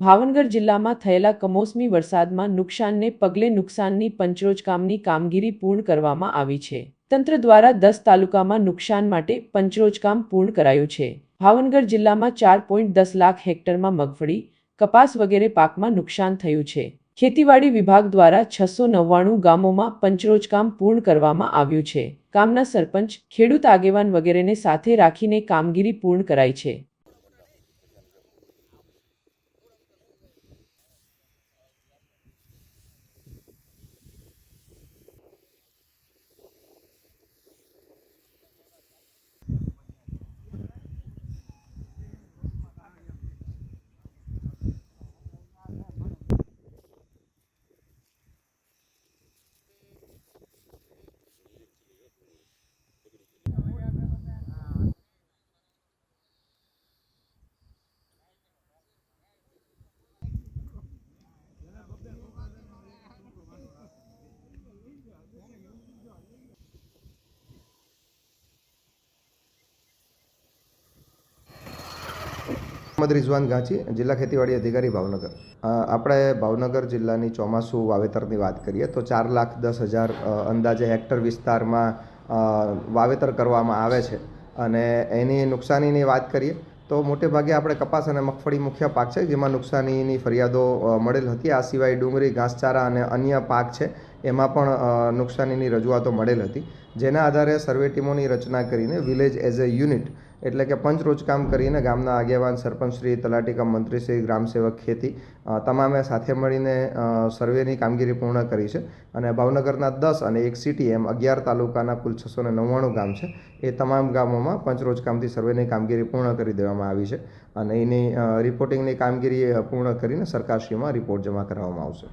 ભાવનગર જિલ્લામાં થયેલા કમોસમી વરસાદમાં નુકસાનને પગલે નુકસાનની પંચરોજકામની કામગીરી પૂર્ણ કરવામાં આવી છે. તંત્ર દ્વારા દસ તાલુકામાં નુકસાન માટે પંચરોજકામ પૂર્ણ કરાયું છે. ભાવનગર જિલ્લામાં ચાર પોઈન્ટ દસ લાખ હેક્ટરમાં મગફળી, કપાસ વગેરે પાકમાં નુકસાન થયું છે. ખેતીવાડી વિભાગ દ્વારા છસો નવ્વાણું ગામોમાં પંચરોજકામ પૂર્ણ કરવામાં આવ્યું છે. ગામના સરપંચ, ખેડૂત આગેવાન વગેરેને સાથે રાખીને કામગીરી પૂર્ણ કરાઈ છે. મોહમ્મદ રિઝવાન ગાંચી, જિલ્લા ખેતીવાડી અધિકારી ભાવનગર. આપણે ભાવનગર જિલ્લાની ચોમાસું વાવેતરની વાત કરીએ તો ચાર લાખ દસ હજાર અંદાજે હેક્ટર વિસ્તારમાં વાવેતર કરવામાં આવે છે. અને એની નુકસાનીની વાત કરીએ તો મોટે ભાગે આપણે કપાસ અને મગફળી મુખ્ય પાક છે, જેમાં નુકસાનીની ફરિયાદો મળેલ હતી. આ સિવાય ડુંગળી, ઘાસચારા અને અન્ય પાક છે એમાં પણ નુકસાનીની રજૂઆતો મળેલ હતી. જેના આધારે સર્વે ટીમોની રચના કરીને વિલેજ એઝ અ યુનિટ, એટલે કે પંચરોજ કામ કરીને ગામના આગેવાન સરપંચશ્રી તલાટીકમ મંત્રીશ્રી ગ્રામસેવક ખેતી તમામે સાથે મળીને સર્વેની કામગીરી પૂર્ણ કરી છે. અને ભાવનગરના દસ અને એક સિટી એમ અગિયાર તાલુકાના કુલ છસો ને નવ્વાણું ગામ છે. એ તમામ ગામોમાં પંચરોજ કામથી સર્વેની કામગીરી પૂર્ણ કરી દેવામાં આવી છે. અને એની રિપોર્ટિંગની કામગીરી પૂર્ણ કરીને સરકારશ્રીમાં રિપોર્ટ જમા કરાવવામાં આવશે.